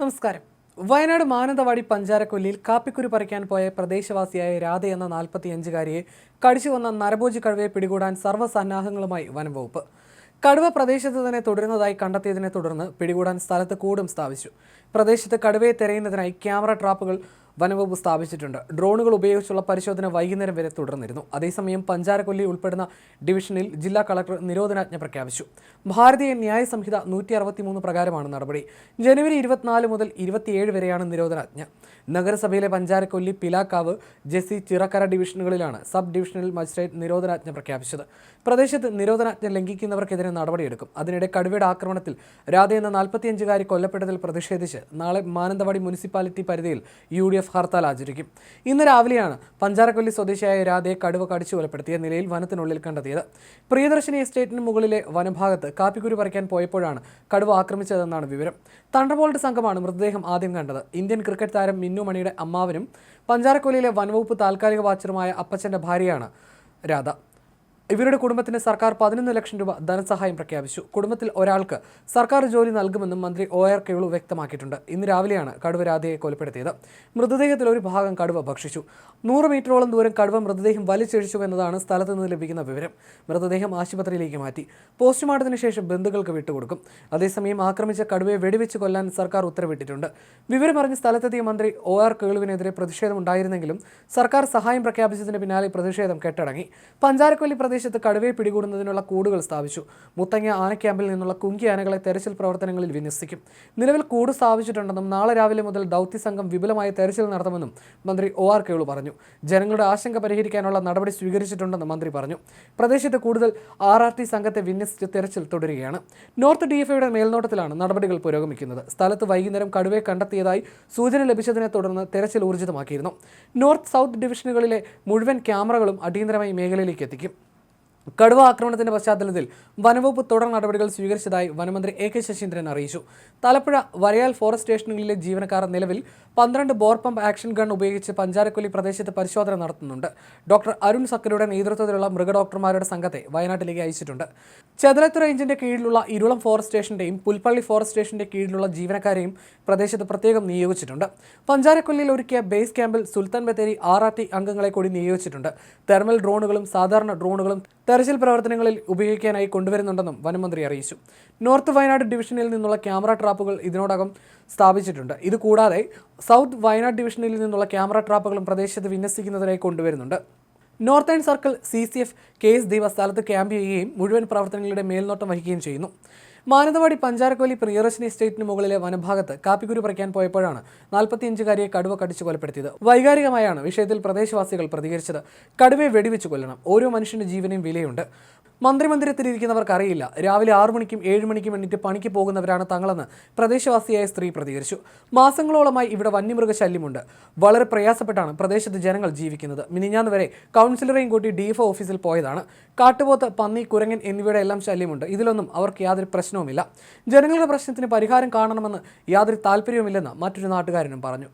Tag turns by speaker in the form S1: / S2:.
S1: നമസ്കാരം. വയനാട് മാനന്തവാടി പഞ്ചാരക്കൊല്ലിയിൽ കാപ്പിക്കുരു പറിക്കാൻ പോയ പ്രദേശവാസിയായ രാധ എന്ന നാൽപ്പത്തിയഞ്ചുകാരിയെ കടിച്ചു വന്ന നരഭോജി കഴിവയെ പിടികൂടാൻ സർവസന്നാഹങ്ങളുമായി വനംവകുപ്പ്. കടുവ പ്രദേശത്ത് തന്നെ തുടരുന്നതായി കണ്ടെത്തിയതിനെ തുടർന്ന് പിടികൂടാൻ സ്ഥലത്ത് കൂടും സ്ഥാപിച്ചു. പ്രദേശത്ത് കടുവയെ തെരയുന്നതിനായി ക്യാമറ ട്രാപ്പുകൾ വനംവകുപ്പ് സ്ഥാപിച്ചിട്ടുണ്ട്. ഡ്രോണുകൾ ഉപയോഗിച്ചുള്ള പരിശോധന വൈകുന്നേരം വരെ തുടർന്നിരുന്നു. അതേസമയം പഞ്ചാരക്കൊല്ലി ഉൾപ്പെടുന്ന ഡിവിഷനിൽ ജില്ലാ കളക്ടർ നിരോധനാജ്ഞ പ്രഖ്യാപിച്ചു. ഭാരതീയ ന്യായ സംഹിത നൂറ്റി അറുപത്തിമൂന്ന് പ്രകാരമാണ് നടപടി. ജനുവരി ഇരുപത്തിനാല് മുതൽ ഇരുപത്തിയേഴ് വരെയാണ് നിരോധനാജ്ഞ. നഗരസഭയിലെ പഞ്ചാരക്കൊല്ലി പിലാക്കാവ് ജെസി ചിറക്കര ഡിവിഷനുകളിലാണ് സബ് ഡിവിഷണൽ മജിസ്ട്രേറ്റ് നിരോധനാജ്ഞ പ്രഖ്യാപിച്ചത്. പ്രദേശത്ത് നിരോധനാജ്ഞ ലംഘിക്കുന്നവർക്കെതിരെ നടപടിയെടുക്കും. അതിനിടെ കടുവയുടെ ആക്രമണത്തിൽ രാധ എന്ന നാൽപ്പത്തിയഞ്ചുകാരി കൊല്ലപ്പെട്ടതിൽ പ്രതിഷേധിച്ച് നാളെ മാനന്തവാടി മുനിസിപ്പാലിറ്റി പരിധിയിൽ യു ഡി എഫ് ഹർത്താൽ ആചരിക്കും. ഇന്ന് രാവിലെയാണ് പഞ്ചാരക്കൊല്ലി സ്വദേശിയായ രാധയെ കടുവ കടിച്ചു കൊലപ്പെടുത്തിയ നിലയിൽ വനത്തിനുള്ളിൽ കണ്ടെത്തിയത്. പ്രിയദർശിനി എസ്റ്റേറ്റിന് മുകളിലെ വനഭാഗത്ത് കാപ്പിക്കുരു പറിക്കാൻ പോയപ്പോഴാണ് കടുവ ആക്രമിച്ചതെന്നാണ് വിവരം. തണ്ടർബോൾട്ട് സംഘമാണ് മൃതദേഹം ആദ്യം കണ്ടത്. ഇന്ത്യൻ ക്രിക്കറ്റ് താരം മിന്നു മണിയുടെ അമ്മാവനും പഞ്ചാരക്കൊല്ലിയിലെ വനവകുപ്പ് താൽക്കാലിക വാച്ചറുമായ അപ്പച്ചന്റെ ഭാര്യയാണ് രാധ. ഇവരുടെ കുടുംബത്തിന് സർക്കാർ പതിനൊന്ന് ലക്ഷം രൂപ ധനസഹായം പ്രഖ്യാപിച്ചു. കുടുംബത്തിൽ ഒരാൾക്ക് സർക്കാർ ജോലി നൽകുമെന്നും മന്ത്രി ഒ ആർ കേളു വ്യക്തമാക്കിയിട്ടുണ്ട്. ഇന്ന് രാവിലെയാണ് കടുവ രാധയെ കൊലപ്പെടുത്തിയത്. മൃതദേഹത്തിൽ ഒരു ഭാഗം കടുവ ഭക്ഷിച്ചു. നൂറ് മീറ്ററോളം ദൂരം കടുവ മൃതദേഹം വലിച്ചഴിച്ചു എന്നതാണ് സ്ഥലത്ത് നിന്ന് ലഭിക്കുന്ന വിവരം. മൃതദേഹം ആശുപത്രിയിലേക്ക് മാറ്റി. പോസ്റ്റ്മോർട്ടത്തിന് ശേഷം ബന്ധുക്കൾക്ക് വിട്ടുകൊടുക്കും. അതേസമയം ആക്രമിച്ച കടുവയെ വെടിവെച്ച് കൊല്ലാൻ സർക്കാർ ഉത്തരവിട്ടിട്ടുണ്ട്. വിവരമറിഞ്ഞ് സ്ഥലത്തെത്തിയ മന്ത്രി ഒ ആർ കേളുവിനെതിരെ പ്രതിഷേധമുണ്ടായിരുന്നെങ്കിലും സർക്കാർ സഹായം പ്രഖ്യാപിച്ചതിന് പിന്നാലെ പ്രതിഷേധം കെട്ടടങ്ങി. പഞ്ചാരക്കൊല്ലി പ്രദേശത്ത് കടുവയെ പിടികൂടുന്നതിനുള്ള കൂടുകൾ സ്ഥാപിച്ചു. മുത്തങ്ങ ആനക്യാമ്പിൽ നിന്നുള്ള കുങ്കി ആനകളെ തെരച്ചിൽ പ്രവർത്തനങ്ങളിൽ വിന്യസിക്കും. നിലവിൽ കൂട് സ്ഥാപിച്ചിട്ടുണ്ടെന്നും നാളെ രാവിലെ മുതൽ ദൗത്യ സംഘം വിപുലമായ തെരച്ചിൽ നടത്തുമെന്നും മന്ത്രി ഒ ആർ കേളു പറഞ്ഞു. ജനങ്ങളുടെ ആശങ്ക പരിഹരിക്കാനുള്ള നടപടി സ്വീകരിച്ചിട്ടുണ്ടെന്നും മന്ത്രി പറഞ്ഞു. പ്രദേശത്ത് കൂടുതൽ ആർ ആർ ടി സംഘത്തെ വിന്യസിച്ച് തെരച്ചിൽ തുടരുകയാണ്. നോർത്ത് ഡി എഫ് ഐയുടെ മേൽനോട്ടത്തിലാണ് നടപടികൾ പുരോഗമിക്കുന്നത്. സ്ഥലത്ത് വൈകുന്നേരം കടുവയെ കണ്ടെത്തിയതായി സൂചന ലഭിച്ചതിനെ തുടർന്ന് തെരച്ചിൽ ഊർജിതമാക്കിയിരുന്നു. നോർത്ത് സൗത്ത് ഡിവിഷനുകളിലെ മുഴുവൻ ക്യാമറകളും അടിയന്തരമായി മേഖലയിലേക്ക് എത്തിക്കും. കടുവ ആക്രമണത്തിന്റെ പശ്ചാത്തലത്തിൽ വനവകുപ്പ് തുടർ നടപടികൾ സ്വീകരിച്ചതായി വനമന്ത്രി എ കെ ശശീന്ദ്രൻ അറിയിച്ചു. തലപ്പുഴ വരയാൽ ഫോറസ്റ്റ് സ്റ്റേഷനുകളിലെ ജീവനക്കാർ നിലവിൽ പന്ത്രണ്ട് ബോർ പമ്പ് ആക്ഷൻ ഗൺ ഉപയോഗിച്ച് പഞ്ചാരക്കൊല്ലി പ്രദേശത്ത് പരിശോധന നടത്തുന്നുണ്ട്. ഡോക്ടർ അരുൺ സക്കരയുടെ നേതൃത്വത്തിലുള്ള മൃഗഡോക്ടർമാരുടെ സംഘത്തെ വയനാട്ടിലേക്ക് അയച്ചിട്ടുണ്ട്. ചെതലത്ത് റേഞ്ചിന്റെ കീഴിലുള്ള ഇരുളം ഫോറസ്റ്റ് സ്റ്റേഷന്റെയും പുൽപ്പള്ളി ഫോറസ്റ്റ് സ്റ്റേഷന്റെ കീഴിലുള്ള ജീവനക്കാരെയും പ്രദേശത്ത് പ്രത്യേകം നിയോഗിച്ചിട്ടുണ്ട്. പഞ്ചാരക്കൊല്ലിയിൽ ഒരുക്കിയ ബേസ് ക്യാമ്പിൽ സുൽത്താൻ ബത്തേരി ആർ അംഗങ്ങളെ കൂടി നിയോഗിച്ചിട്ടുണ്ട്. തെർമൽ ഡ്രോണുകളും സാധാരണ ഡ്രോണുകളും തെരച്ചിൽ പ്രവർത്തനങ്ങളിൽ ഉപയോഗിക്കാനായി കൊണ്ടുവരുന്നുണ്ടെന്നും വനമന്ത്രി അറിയിച്ചു. നോർത്ത് വയനാട് ഡിവിഷനിൽ നിന്നുള്ള ക്യാമറ ട്രാപ്പുകൾ ഇതിനോടകം സ്ഥാപിച്ചിട്ടുണ്ട്. ഇതുകൂടാതെ സൗത്ത് വയനാട് ഡിവിഷനിൽ നിന്നുള്ള ക്യാമറ ട്രാപ്പുകളും പ്രദേശത്ത് വിന്യസിക്കുന്നതിനായി കൊണ്ടുവരുന്നുണ്ട്. Northern circle C C F K S Deepa സ്ഥലത്ത് ക്യാമ്പ് ചെയ്യുകയും മുഴുവൻ പ്രവർത്തനങ്ങളുടെ മേൽനോട്ടം വഹിക്കുകയും ചെയ്യുന്നു. മാനന്തവാടി പഞ്ചാരക്കൊല്ലി പ്രിയദർശിനി എസ്റ്റേറ്റിന് മുകളിലെ വനഭാഗത്ത് കാപ്പിക്കുരു പറിക്കാൻ പോയപ്പോഴാണ് നാൽപ്പത്തിയഞ്ചുകാരിയെ കടുവ കടിച്ചു കൊലപ്പെടുത്തിയത്. വൈകാരികമായാണ് വിഷയത്തിൽ പ്രദേശവാസികൾ പ്രതികരിച്ചത്. കടുവയെ വെടിവെച്ച് കൊല്ലണം. ഓരോ മനുഷ്യന്റെ ജീവനും വിലയുണ്ട്. മന്ത്രിമന്ദിരത്തിലിരിക്കുന്നവർക്ക് അറിയില്ല രാവിലെ ആറു മണിക്കും ഏഴ് മണിക്കും എണ്ണീറ്റ് പണിക്ക് പോകുന്നവരാണ് തങ്ങളെന്ന് പ്രദേശവാസിയായ സ്ത്രീ പ്രതികരിച്ചു. മാസങ്ങളോളമായി ഇവിടെ വന്യമൃഗ ശല്യമുണ്ട് വളരെ പ്രയാസപ്പെട്ടാണ് പ്രദേശത്ത് ജനങ്ങൾ ജീവിക്കുന്നത്. മിനിഞ്ഞാന്ന് വരെ കൗൺസിലറെയും കൂട്ടി ഡിഎഫ് ഓഫീസിൽ പോയതാണ്. കാട്ടുപോത്ത് പന്നി കുരങ്ങൻ എന്നിവയുടെ എല്ലാം ശല്യമുണ്ട്. ഇതിലൊന്നും അവർക്ക് യാതൊരു പ്രശ്നവുമില്ല. ജനങ്ങളുടെ പ്രശ്നത്തിന് പരിഹാരം കാണണമെന്ന് യാതൊരു താല്പര്യവുമില്ലെന്ന് മറ്റൊരു നാട്ടുകാരനും പറഞ്ഞു.